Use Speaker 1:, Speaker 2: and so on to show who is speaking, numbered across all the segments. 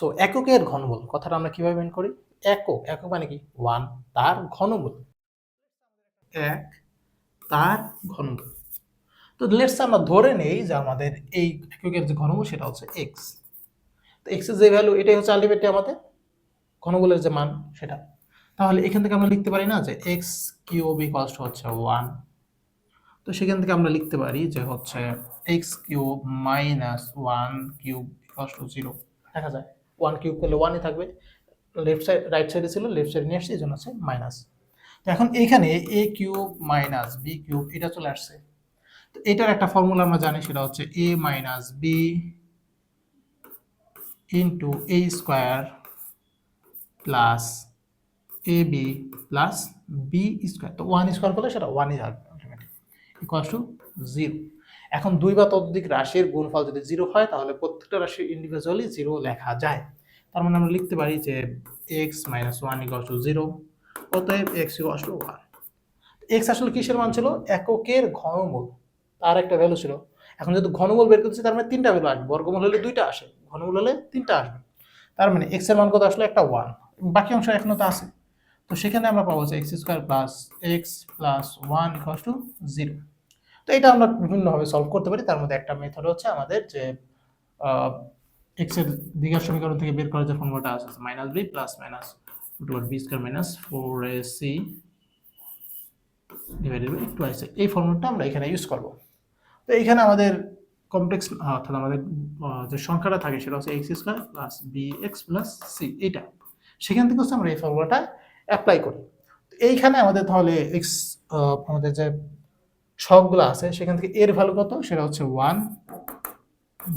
Speaker 1: So এককের ঘনমূল, কথাটা আমরা কীভাবে মেন করি? একক একক মানে কি? ওয়ান তার ঘনমূল। এক, তার ঘনমূল। তো লেটস আমরা ধরে নেই যে আমাদের এই এককের যে ঘনমূল, সেটা হচ্ছে এক্স তো এক্সের যে ভ্যালু এটাই হচ্ছে আলটিমেটলি আমাদের ঘনমূলের যে মান, সেটা। তাহলে এখান থেকে আমরা লিখতে পারি না যে এক্স কিউব ইকলস হচ্ছে ওয়ান তো সেখান থেকে আমরা লিখতে পারি যে হচ্ছে x cube minus one cube to zero দেখা যায় ওয়ান কিউব করলে ওয়ানই থাকবে। লেফট সাইড রাইট সাইডে ছিল লেফট সাইডে নিয়ে আসছে, এই জন্য আছে মাইনাস তো এখন এখানে a cube minus b cube এটা চলে আসছে। তো এটার একটা ফর্মুলা আমরা জানি, সেটা হচ্ছে a minus b into a square plus a b plus b square তো ওয়ান স্কোয়ার করলে সেটা ওয়ানই থাকবে ইকুয়াল টু জিরো এখন দুই বা ততোধিক রাশির গুণফল যদি জিরো হয়, তাহলে প্রত্যেকটা রাশি ইন্ডিভিজুয়ালি জিরো লেখা যায়। তার মানে আমরা লিখতে পারি যে x minus one equal to zero অতএব x equal to one x আসলে কিসের মান ছিল? এককের ঘনমূল। তার একটা ভ্যালু ছিল। এখন যেহেতু ঘনমূল বের করতেছি, তার মানে তিনটা ভ্যালু আসবে। বর্গমূল হলে দুইটা আসে, ঘনমূল হলে তিনটা আসবে। তার মানে এক্সের মান কত আসলে? একটা ওয়ান বাকি অংশ এখনও তো আছে। তো সেখানে আমরা পাবো যে x square plus x plus one equal to zero তো এটা আমরা বিভিন্নভাবে সলভ করতে পারি। তার মধ্যে একটা মেথড হচ্ছে আমাদের যে এক্সের দ্বিঘাত সমীকরণ থেকে বের করার যে ফর্মুলাটা আছে minus b plus minus b square minus four a c two এই ফর্মুলাটা আমরা এখানে ইউজ করব। তো এইখানে আমাদের কমপ্লেক্স অর্থাৎ আমাদের যে সংখ্যাটা থাকে সেটা হচ্ছে x square plus b x plus c এটা সেখান থেকে হচ্ছে আমরা এই ফর্মুলাটা অ্যাপ্লাই করি। এইখানে আমাদের তাহলে এক্স আমাদের যে সবগুলো আছে, সেখান থেকে এর ভ্যালু কত? সেটা হচ্ছে ওয়ান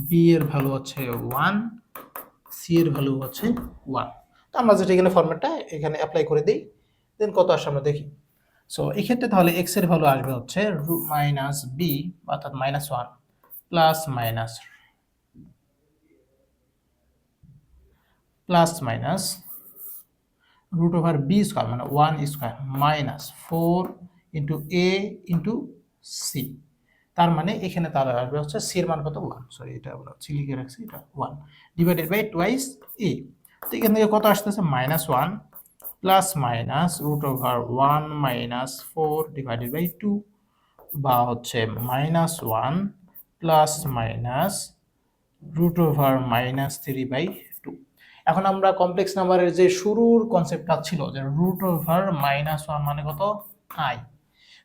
Speaker 1: বি এর ভ্যালু হচ্ছে ওয়ান সি এর ভ্যালু হচ্ছে ওয়ান তো আমরা যেটা এখানে ফর্মেটটা এখানে অ্যাপ্লাই করে দিই দেন কত আসে আমরা দেখি। সো এক্ষেত্রে তাহলে এক্সের ভ্যালু আসবে হচ্ছে মাইনাস বি অর্থাৎ minus one plus minus plus minus root over b square মানে one square minus four into a into c তার মানে এখানে তার আসবে হচ্ছে সি এর মান কত? ওয়ান সরি এটা আমরা হচ্ছে লিখে রাখছি, এটা one divided by twice a তো এখান থেকে কত আসতেছে? Minus one plus minus root over one minus four divided by two বা হচ্ছে minus one plus minus root over minus three by two এখন আমরা কমপ্লেক্স নাম্বারের যে শুরুর কনসেপ্টটা ছিল যে রুট ওভার মাইনাস ওয়ান মানে কত? আই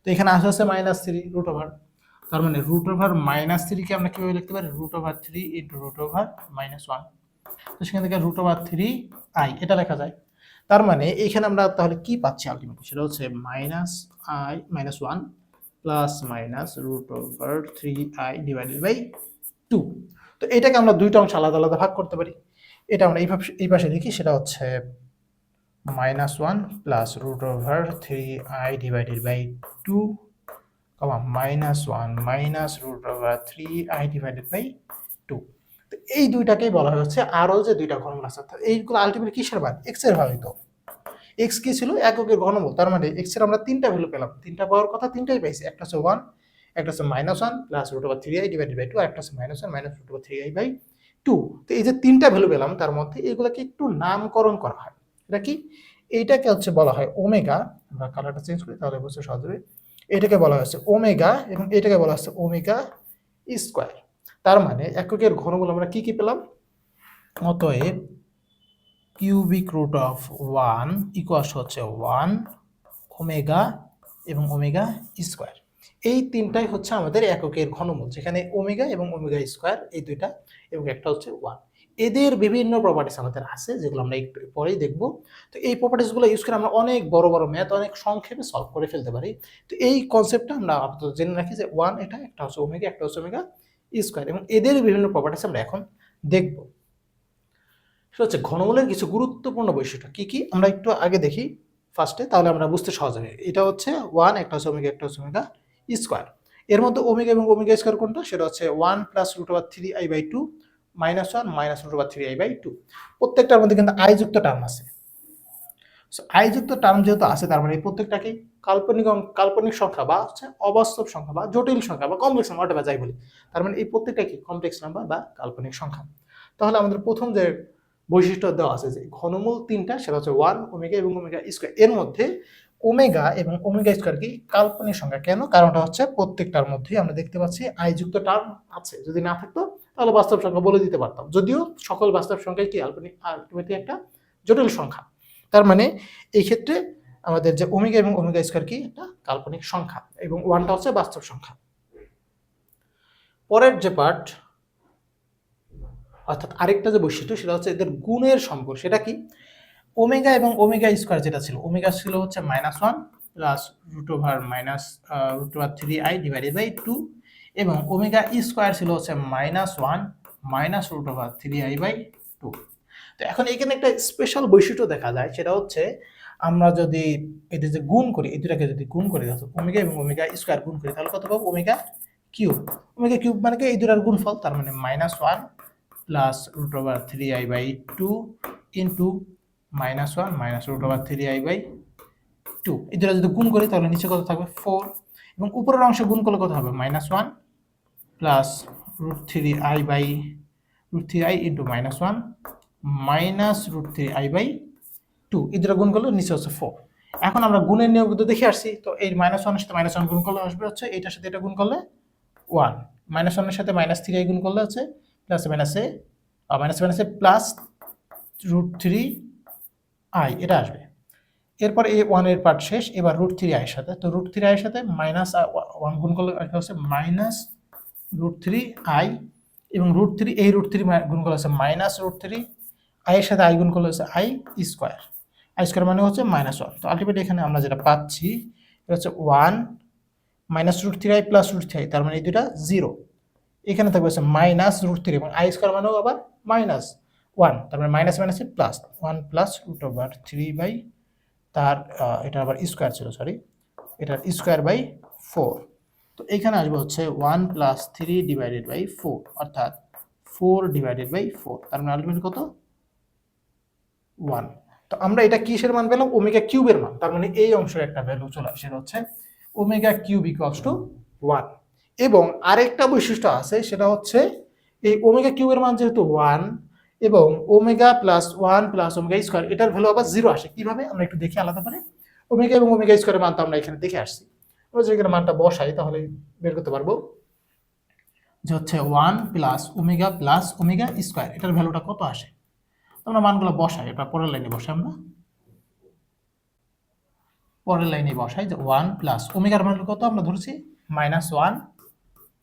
Speaker 1: তো এখানে আসে হচ্ছে মাইনাস থ্রি রুট ওভার তার মানে রুট ওভার মাইনাস থ্রিকে আমরা কীভাবে লিখতে পারি? Root over three into root over minus one তো সেখান থেকে রুট ওভার থ্রি আই এটা লেখা যায়। তার মানে এখানে আমরা তাহলে কি পাচ্ছি আলটিমেটলি সেটা হচ্ছে minus i minus one plus minus root over three i divided by two তো এটাকে আমরা দুইটা অংশ আলাদা আলাদা ভাগ করতে পারি। এটা আমরা এইভাবে এই পাশে লিখি, সেটা হচ্ছে minus one plus root over three i divided by two comma minus one minus root over three i divided by two তো এই দুইটাকেই বলা হচ্ছে আরও যে দুইটা ঘনমূল আছে এইগুলো আলটিমেট কিসের মান এক্সের ভাবিত এক্স কি ছিল? এককের ঘনমূল। তার মানে এক্সের আমরা তিনটা ভ্যালু পেলাম। তিনটা পাওয়ার কথা তিনটাই পাইছি। একটা হচ্ছে ওয়ান একটা হচ্ছে minus one plus root over three i divided by two একটা হচ্ছে minus one minus root over three i by two তো এই যে তিনটা ভ্যালু পেলাম, তার মধ্যে এগুলোকে একটু নামকরণ করা হয়। এটা কি? এইটাকে হচ্ছে বলা হয় ওমেগা। আমরা কালারটা চেঞ্জ করি, তাহলে বুঝতে সহজ হবে। এটাকে বলা হচ্ছে ওমেগা এবং এটাকে বলা হচ্ছে ওমেগা স্কোয়ার। তার মানে এককের ঘনমূল আমরা কি কি পেলাম? অতএব cubic root of one equals হচ্ছে ওয়ান ওমেগা এবং ওমেগা স্কোয়ার। এই তিনটাই হচ্ছে আমাদের এককের ঘনমূল, যেখানে ওমেগা এবং ওমেগা স্কোয়ার এই দুইটা এবং একটা হচ্ছে ওয়ান। এদের বিভিন্ন প্রপার্টিস আমাদের আছে, যেগুলো আমরা একটু পরেই দেখব। তো এই প্রপার্টিসগুলো ইউজ করে আমরা অনেক বড় বড় ম্যাথ অনেক সংক্ষেপে সলভ করে ফেলতে পারি। তো এই কনসেপ্টটা আমরা আপাতত জেনে রাখি যে ওয়ান এটা, একটা হচ্ছে ওমেগা একটা হচ্ছে ওমেগা স্কোয়ার এবং এদের বিভিন্ন প্রপার্টিস আমরা এখন দেখব। সেটা হচ্ছে ঘনমূলের কিছু গুরুত্বপূর্ণ বৈশিষ্ট্য কী কী? আমরা একটু আগে দেখি ফার্স্টে তাহলে আমরা বুঝতে সহজ হবে। এটা হচ্ছে ওয়ান একটা হচ্ছে ওমেগা একটা হচ্ছে ওমেগা স্কোয়ার এর মধ্যে ওমেগা এবং ওমেগা স্কোয়ার কোনটা? সেটা হচ্ছে one plus root over three i by two minus one minus root over three i by two প্রত্যেকটার মধ্যে কিন্তু আই যুক্ত টার্ম আছে। সো আই যুক্ত টার্ম যেহেতু আছে, তার মানে এই প্রত্যেকটাকেই কাল্পনিক কাল্পনিক সংখ্যা বা হচ্ছে অবাস্তব সংখ্যা বা জটিল সংখ্যা বা কমপ্লেক্স নাম্বার বা যাই বলি। তার মানে এই প্রত্যেকটা কি? কমপ্লেক্স নাম্বার বা কাল্পনিক সংখ্যা। তাহলে আমাদের প্রথম যে বৈশিষ্ট্য দেওয়া আছে যে ঘনমূল তিনটা, সেটা হচ্ছে ওয়ান ওমেগা এবং ওমেগা স্কোয়ার এর মধ্যে ওমেগা এবং ওমেগা স্কোয়ার কি? কাল্পনিক সংখ্যা। কেন? কারণটা হচ্ছে প্রত্যেকটার মধ্যেই আমরা দেখতে পাচ্ছি আই যুক্ত টার্ম আছে। যদি না থাকতো তাহলে বাস্তব সংখ্যা বলে দিতে পারতাম। যদিও সকল বাস্তব সংখ্যাই কি আলটিমেটলি একটা জটিল সংখ্যা। তার মানে এই ক্ষেত্রে আমাদের যে ওমেগা এবং ওমেগা স্কোয়ার কি? একটা কাল্পনিক সংখ্যা এবং ওয়ানটা হচ্ছে বাস্তব সংখ্যা। পরের যে পার্ট অর্থাৎ আরেকটা যে বৈশিষ্ট্য, সেটা হচ্ছে এদের গুণের সম্পর্ক। সেটা কি? ওমেগা এবং ওমেগা স্কোয়ার যেটা ছিল ওমেগা ছিল হচ্ছে minus one plus root over minus root over three i divided by two এবং ওমেগা স্কোয়ার ছিল হচ্ছে minus one minus root over three i by two তো এখন এখানে একটা স্পেশাল বৈশিষ্ট্য দেখা যায়, সেটা হচ্ছে আমরা যদি এদের যে গুণ করি, এই দুটাকে যদি গুণ করি অর্থাৎ ওমেগা এবং ওমেগা স্কোয়ার গুণ করি, তাহলে কত পাবো? Omega cube. ওমেগা কিউব মানে কি? এই দুটার গুণফল, তার মানে minus one plus root over three i by two into minus one minus root over three i by two এই দুটা যদি গুণ করি, তাহলে নিচে কত থাকবে? ফোর এবং উপরের অংশে গুণ করলে কত হবে? Minus one plus root three i by root three i into minus one minus root three i by two এই দুটো গুণ করলে নিচে হচ্ছে ফোর এখন আমরা গুণের নিয়ম দেখে আসছি। তো এই মাইনাস ওয়ানের সাথে মাইনাস ওয়ান গুণ করলে আসবে হচ্ছে, এটার সাথে এটা গুণ করলে ওয়ান মাইনাস ওয়ানের সাথে মাইনাস থ্রি আই গুণ করলে হচ্ছে প্লাস মাইনাসে মাইনাস মাইনাসে প্লাস রুট থ্রি আই এটা আসবে। এরপর এই ওয়ানের পার্ট শেষ, এবার রুট থ্রি আয়ের সাথে। তো রুট থ্রি আয়ের সাথে মাইনাস ওয়ান গুণ করলে আসবে হচ্ছে মাইনাস রুট থ্রি আই এবং রুট থ্রি এই রুট থ্রি গুণ করলে হচ্ছে মাইনাস রুট থ্রি আইয়ের সাথে আই গুণ করলে হচ্ছে আই স্কোয়ার আই স্কোয়ার মানে হচ্ছে মাইনাস ওয়ান তো আলটিমেটলি এখানে আমরা যেটা পাচ্ছি, এটা হচ্ছে one minus root three i plus root three i তার মানে এই দুটা জিরো এখানে থাকবে হচ্ছে মাইনাস রুট থ্রি এবং আই স্কোয়ার মানেও আবার মাইনাস ওয়ান তার মানে মাইনাস মাইনাসে plus one plus root over three by তার এটা আবার স্কোয়ার ছিল সরি এটার স্কোয়ার বাই ফোর তো এখানে আসবে হচ্ছে one plus three divided by four অর্থাৎ ফোর ডিভাইডেড বাই ফোর তার মানে আলটিমেট কত? ওয়ান তো আমরা এটা কিসের মান পেলাম? ওমেগা কিউবের মান, তার মানে এই অংশের একটা ভ্যালু চলে আসে হচ্ছে omega cube equals to one এবং আরেকটা বৈশিষ্ট্য আছে, সেটা হচ্ছে এই ওমেগা কিউবের মান যেহেতু ওয়ান এবং omega plus one plus omega square এটার ভ্যালু আবার জিরো আসে। কীভাবে? আমরা একটু দেখি আলাদা করে। ওমেগা এবং ওমেগা স্কোয়ারের মান তো আমরা এখানে দেখে আসছি। যদি মানটা বসাই, তাহলে বের করতে পারব। যে হচ্ছে one plus omega plus omega square এটার ভ্যালুটা কত আসে? আমরা মানগুলো বসাই, এটা পরের লাইনে বসাই আমরা। পরের লাইনে বসাই যে ওয়ান প্লাস ওমেগার ভ্যালু কত? আমরা ধরছি minus one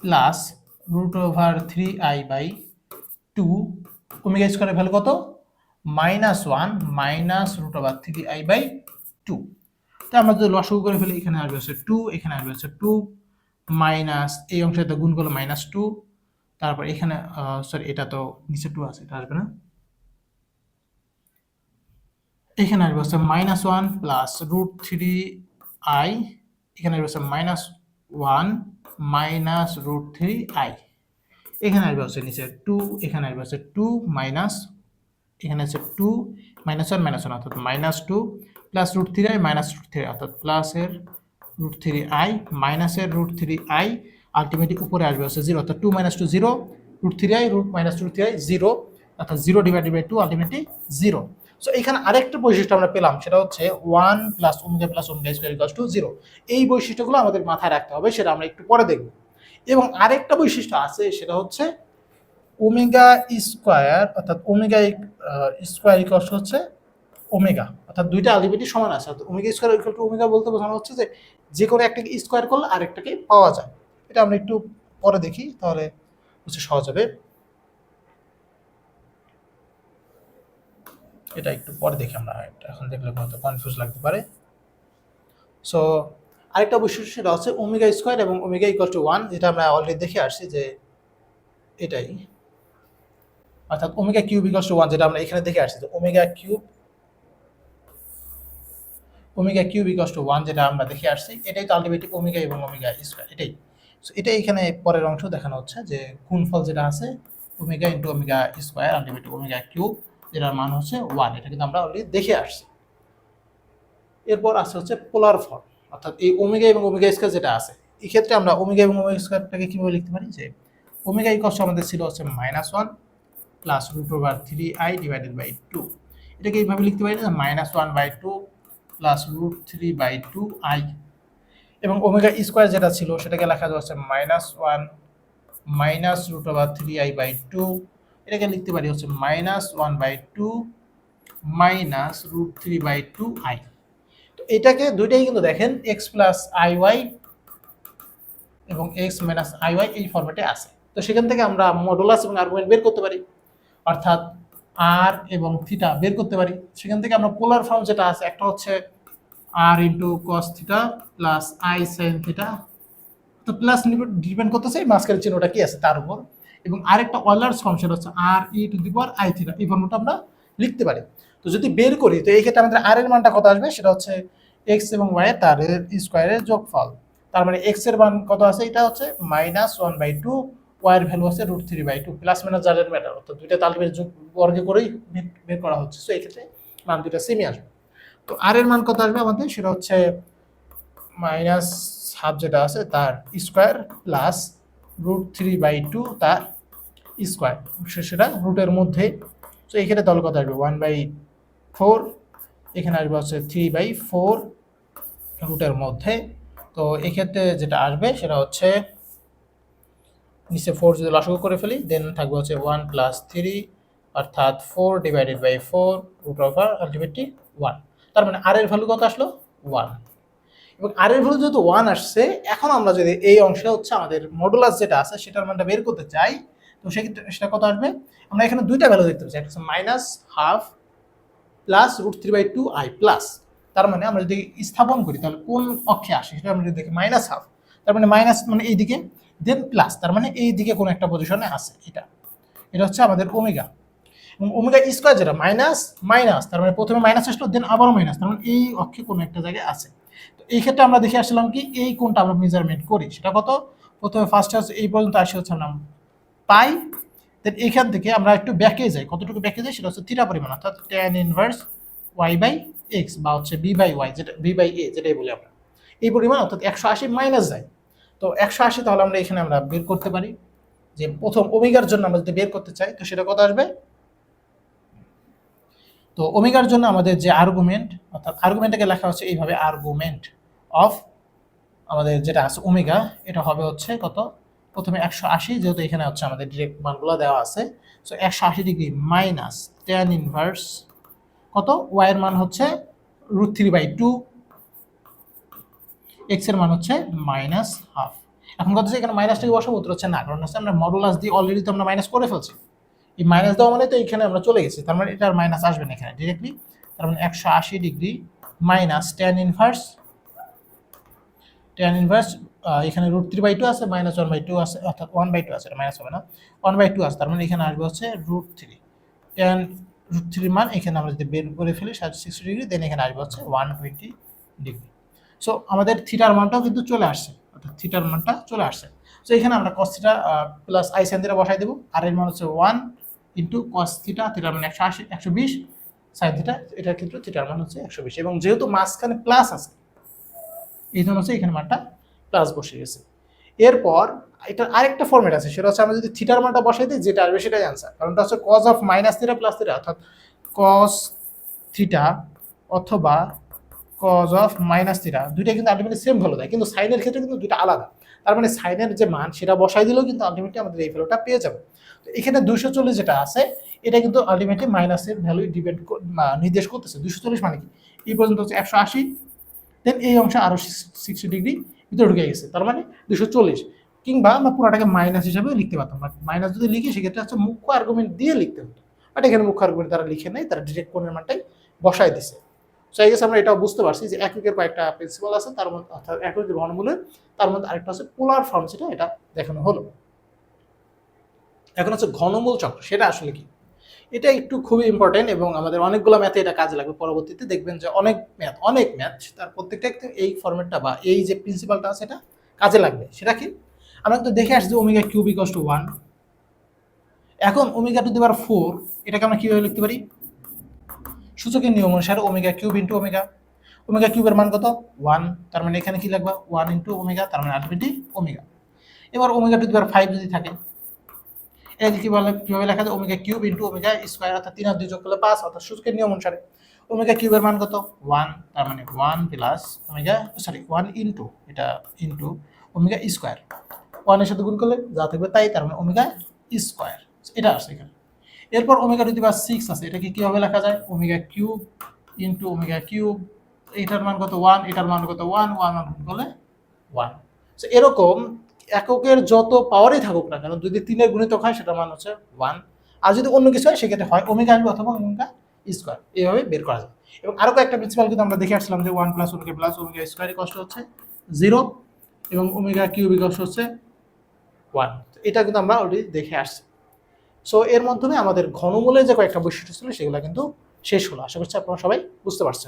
Speaker 1: plus root over three i by two omega স্কোয়ারের ভ্যালু কত? Minus one minus root over three i by two তো আমরা যদি লসগু করে ফেলি, এখানে আসবে হচ্ছে টু এখানে আসবে হচ্ছে টু মাইনাস এই অংশটা গুণ করলে মাইনাস টু তারপর এখানে সরি এটা তো নিচে টু আছে, এটা আসবে না। এখানে আসবে হচ্ছে minus one plus root three i এখানে আসবে হচ্ছে minus one minus root three i এখানে আসবে হচ্ছে নিচে টু এখানে আসবে হচ্ছে টু মাইনাস এখানে আছে two minus one minus one অর্থাৎ minus two plus root three i minus root three অর্থাৎ প্লাসের রুট থ্রি আই মাইনাসের রুট থ্রি আই আলটিমেটলি উপরে আসবে, হচ্ছে জিরো অর্থাৎ two minus two zero root three i root minus root three i zero অর্থাৎ zero divided by two ultimately zero so এখানে আরেকটা বৈশিষ্ট্য আমরা পেলাম, সেটা হচ্ছে one plus omega plus omega square equals to zero এই বৈশিষ্ট্যগুলো আমাদের মাথায় রাখতে হবে, সেটা আমরা একটু পরে দেখব। এবং আরেকটা বৈশিষ্ট্য আছে, সেটা হচ্ছে ওমেগা স্কোয়ার অর্থাৎ ওমেগা স্কোয়ার ইকুয়ালস হচ্ছে ওমেগা, অর্থাৎ দুইটা আলটিমেটলি সমান আছে, অর্থাৎ omega square equal to omega বলতে বোঝানো হচ্ছে যে যে কোনো একটাকে স্কোয়ার করলে আরেকটাকে পাওয়া যায়। এটা আমরা একটু পরে দেখি, তাহলে হচ্ছে সহজ হবে। এটা একটু পরে দেখি আমরা, এখন দেখলে হয়তো কনফিউজ লাগতে পারে। সো আরেকটা বৈশিষ্ট্য সেটা হচ্ছে ওমেগা স্কোয়ার এবং ওমেগা ইকুয়াল টু ওয়ান যেটা আমরা অলরেডি দেখে আসছি যে এটাই। অর্থাৎ omega cube equal to one যেটা আমরা এখানে দেখে আসছি যে omega cube omega cube equal to one যেটা আমরা দেখে আসছি, এটাই তো আলটিমেটলি ওমেগা এবং ওমেগা স্কোয়ার, এটাই। সো এটাই এখানে পরের অংশ দেখানো হচ্ছে যে গুণফল যেটা আছে, omega into omega square ultimately omega cube, যেটার মান হচ্ছে ওয়ান, এটা কিন্তু আমরা অলরেডি দেখে আসছি। এরপর আছে হচ্ছে পোলার ফর্ম অর্থাৎ এই ওমেগা এবং ওমেগা স্কোয়ার যেটা আছে এই ক্ষেত্রে আমরা ওমেগা এবং ওমেগা স্কোয়ারটাকে কীভাবে লিখতে পারি যে ওমেগা ইকস আমাদের ছিল হচ্ছে minus one plus root over three i divided by two এটাকে এইভাবে লিখতে পারি না minus one by two plus root three by two i এবং ওমেগা স্কোয়ার যেটা ছিল, সেটাকে লেখা যাচ্ছে minus one minus root over three i by two এটাকে লিখতে পারি হচ্ছে minus one by two minus root three by two i তো এটাকে দুইটাই কিন্তু দেখেন এক্স প্লাস আই ওয়াই এবং এক্স মাইনাস আই ওয়াই এই ফর্মেটে আছে। তো সেখান থেকে আমরা মডুলাস এবং আর্গুমেন্ট বের করতে পারি। অর্থাৎ আর এবং থিটা বের করতে পারি। সেখান থেকে আমরা পোলার ফর্ম যেটা আছে, একটা হচ্ছে r into cos theta plus i sine theta তো প্লাস ডিপেন্ড করতেছে এই মাঝখানের চিহ্নটা কি আছে তার উপর। এবং আরেকটা অলার্স ফর্ম সেটা হচ্ছে r e to the power i theta এই ফর্মটা আমরা লিখতে পারি। তো যদি বের করি, তো এই ক্ষেত্রে আমাদের আর এর মানটা কত আসবে? সেটা হচ্ছে এক্স এবং ওয়াই তার স্কোয়ারের যোগফল। তার মানে এক্সের মান কত আছে? এটা হচ্ছে minus one by two y এর ভ্যালু আছে root three by two plus minus জারের ম্যাটার অর্থাৎ দুইটা তালবের যোগ বর্গে করেই বের- করা হচ্ছে। সো এই ক্ষেত্রে মান দুইটা সেমই আসবে। তো আর এর মান কত আসবে আমাদের? সেটা হচ্ছে মাইনাস হাফ যেটা আছে তার square plus root three by two তার স্কোয়ার সেটা রুটের মধ্যে। তো এখানে দল কত আসবে? ওয়ান বাই ফোর এখানে আসবে হচ্ছে থ্রি বাই ফোর রুটের মধ্যে। তো এক্ষেত্রে যেটা আসবে সেটা হচ্ছে নিচে ফোর যদি লসগু করে ফেলি দেন থাকবে হচ্ছে ওয়ান প্লাস থ্রি অর্থাৎ four divided by four root over ultimately one তার মানে আর এর ভ্যালু কত আসলো? ওয়ান এবং আর এর ভ্যালু যেহেতু ওয়ান আসছে, এখন আমরা যদি এই অংশে হচ্ছে আমাদের মডুলাস যেটা আছে, সেটার মানটা বের করতে চাই, তো সেক্ষেত্রে সেটা কত আসবে? আমরা এখানে দুইটা ভ্যালু দেখতে পাচ্ছি, একটা হচ্ছে minus half plus root three by two i plus তার মানে আমরা যদি স্থাপন করি, তাহলে কোন অক্ষে আসে? সেটা আমরা যদি দেখি মাইনাস হাফ তার মানে মাইনাস মানে এইদিকে দেন প্লাস তার মানে এই দিকে কোনো একটা পজিশনে আছে এটা। এটা হচ্ছে আমাদের ওমেগা এবং ওমেগা স্কোয়ার যেটা মাইনাস মাইনাস তার মানে প্রথমে মাইনাস আসলো দেন আবারও মাইনাস তার মানে এই অক্ষে কোনো একটা জায়গায় আছে। তো এই ক্ষেত্রে আমরা দেখে আসলাম কি, এই কোনটা আমরা মেজারমেন্ট করি। সেটা কত? প্রথমে ফার্স্ট হচ্ছে এই পর্যন্ত আসে হচ্ছে আমরা পাই দেন এইখান থেকে আমরা একটু ব্যাকে যাই। কতটুকু ব্যাকে যাই? সেটা হচ্ছে থিটা পরিমাণ, অর্থাৎ tan inverse y by x বা হচ্ছে বি বাই ওয়াই যেটা বি বাই এ যেটাই বলি আমরা। এই পরিমাণ, অর্থাৎ একশো আশি মাইনাস যায়। তো একশো আশি তাহলে আমরা এখানে আমরা বের করতে পারি। যে প্রথম ওমেগার জন্য আমরা যদি বের করতে চাই, তো সেটা কত আসবে? তো ওমেগার জন্য আমাদের যে আর্গুমেন্ট অর্থাৎ আর্গুমেন্টটাকে লেখা হচ্ছে এইভাবে আর্গুমেন্ট অফ আমাদের যেটা আছে ওমেগা, এটা হবে হচ্ছে কত? প্রথমে একশো আশি, যেহেতু এখানে হচ্ছে আমাদের ডিরেক্ট মানগুলো দেওয়া আছে। সো একশো আশি ডিগ্রি মাইনাস টেন ইনভার্স কত? ওয়াইয়ের মান হচ্ছে রুট থ্রি বাই টু এক্সের মান হচ্ছে মাইনাস হাফ এখন কথা হচ্ছে এখানে মাইনাসটাকে বসাবো, উত্তর হচ্ছে না। কারণ হচ্ছে আমরা মডুলাস দিয়ে অলরেডি তো আমরা মাইনাস করে ফেলছি। এই মাইনাস দেওয়া মানে তো এখানে আমরা চলে গেছি। তার মানে এটার মাইনাস আসবে না এখানে ডিরেক্টলি তার মানে একশো আশি degree minus tan inverse tan inverse এখানে রুট থ্রি বাই টু আছে মাইনাস ওয়ান বাই টু আছে, অর্থাৎ ওয়ান বাই টু আছে মাইনাস হবে না। ওয়ান বাই টু আছে, তার মানে এখানে আসবে হচ্ছে রুট থ্রি টেন রুট থ্রির মান এখানে আমরা যদি বের করে ফেলি সিক্সটি ডিগ্রি দেন এখানে আসবে হচ্ছে ওয়ান টোয়েন্টি ডিগ্রি সো আমাদের থিটার মানটাও কিন্তু চলে আসছে। অর্থাৎ থিটার মানটা চলে আসছে। সো এখানে আমরা cos theta plus i sine theta বসাই দেবো। আর এর মান হচ্ছে ওয়ান ইন্টু কস থিটা থিটার মান একশো আশি, একশো বিশ। সাইন থিটা এটার ক্ষেত্রে থিটার মান হচ্ছে একশো বিশ। এবং যেহেতু মাঝখানে প্লাস আছে, এই জন্য হচ্ছে এখানে মানটা প্লাস বসে গেছে। এরপর এটার আরেকটা ফর্মেট আছে, সেটা হচ্ছে আমরা যদি থিটার মানটা বসাই দিই, যেটা আসবে সেটাই অ্যান্সার কারণটা হচ্ছে cos of minus theta plus theta অর্থাৎ কস থিটা অথবা কজ অফ মাইনাস থিটা দুইটা কিন্তু আলটিমেটলি সেম ভ্যালু দেয়, কিন্তু সাইনের ক্ষেত্রে কিন্তু দুইটা আলাদা। তার মানে সাইনের যে মান, সেটা বসাই দিলেও কিন্তু আলটিমেটলি আমাদের এই ভ্যালুটা পেয়ে যাবে। তো এখানে দুইশো চল্লিশ যেটা আছে, এটা কিন্তু আলটিমেটলি মাইনাসের ভ্যালু ডিপেন্ড নির্দেশ করতেছে। দুইশো চল্লিশ মানে কি? এই পর্যন্ত হচ্ছে একশো আশি দেন এই অংশে আরও সিক্সটি ডিগ্রি ভিতরে ঢুকে গেছে। তার মানে দুশো চল্লিশ। কিংবা আমরা পুরাটাকে মাইনাস হিসাবে লিখতে পারতাম। মাইনাস যদি লিখি, সেক্ষেত্রে হচ্ছে মুখ্য আর্গুমেন্ট দিয়ে লিখতে হতো। বাট এখানে মুখ্য আর্গুমেন্ট তারা লিখে নেই, তারা ডিরেক্ট কোণের মানটাই বসায় দিছে। সো এই আমরা এটাও বুঝতে পারছি যে এককের কয়েকটা প্রিন্সিপাল আছে, তার মধ্যে অর্থাৎ এককের ঘনমূলের তার মধ্যে আরেকটা হচ্ছে পোলার ফর্ম যেটা এটা দেখানো হলো। এখন হচ্ছে ঘনমূল চক্র, সেটা আসলে কি? এটা একটু খুবই ইম্পর্টেন্ট এবং আমাদের অনেকগুলো ম্যাথে এটা কাজে লাগবে। পরবর্তীতে দেখবেন যে অনেক ম্যাথ অনেক ম্যাথ তার প্রত্যেকটা এই ফর্মেটটা বা এই যে প্রিন্সিপালটা আছে, এটা কাজে লাগবে। সেটা কি? আমরা কিন্তু দেখে আসছি omega cube equals to one এখন omega to the power four এটাকে আমরা কীভাবে লিখতে পারি? সূচকের নিয়ম অনুসারে omega cube into omega. Omega কিউবের মান কত? ওয়ান। তার মানে এখানে কি লাগবে? ওয়ান ইন্টু ওমেগা, তার মানে আলটিমেটলি ওমেগা। এবার omega to the power five যদি থাকে এটাকে কি বলে, কীভাবে লেখা যায়? Omega cube into omega square অর্থাৎ তিন আর দুই যোগ করলে পাঁচ, অর্থাৎ সূচকের নিয়ম অনুসারে। ওমেগা কিউবের মান কত? ওয়ান। তার মানে one plus omega, sorry, one into, এটা ইন্টু ওমেগা স্কোয়ার। ওয়ানের সাথে গুণ করলে যা থাকবে তাই, তার মানে ওমেগা স্কোয়ার। এটা আসছে এখানে। এরপর omega to the power six আছে। এটাকে কীভাবে লেখা যায়? Omega cube into omega cube এটার মান কত? ওয়ান এটার মান কত? ওয়ান ওয়ান ওয়ান করলে ওয়ান সো এরকম এককের যত পাওয়ারই থাকুক না কেন যদি তিনের গুণিতক হয় সেটার মান হচ্ছে ওয়ান আর যদি অন্য কিছু হয় সেক্ষেত্রে হয় ওমেগা আসবে অথবা ওমেগা স্কোয়ার এইভাবে বের করা যায়। এবং আরও কয়েকটা প্রিন্সিপাল কিন্তু আমরা দেখে আসলাম যে one plus omega plus omega স্কোয়ারই কষ্ট হচ্ছে জিরো এবং ওমেগা কিউবিক কষ্ট হচ্ছে ওয়ান এটা কিন্তু আমরা অলরেডি দেখে আসছি। সো এর মাধ্যমে আমাদের ঘনমূলের যে কয়েকটা বৈশিষ্ট্য ছিল সেগুলো কিন্তু শেষ হলো। আশা করছি আপনারা সবাই বুঝতে পারছেন।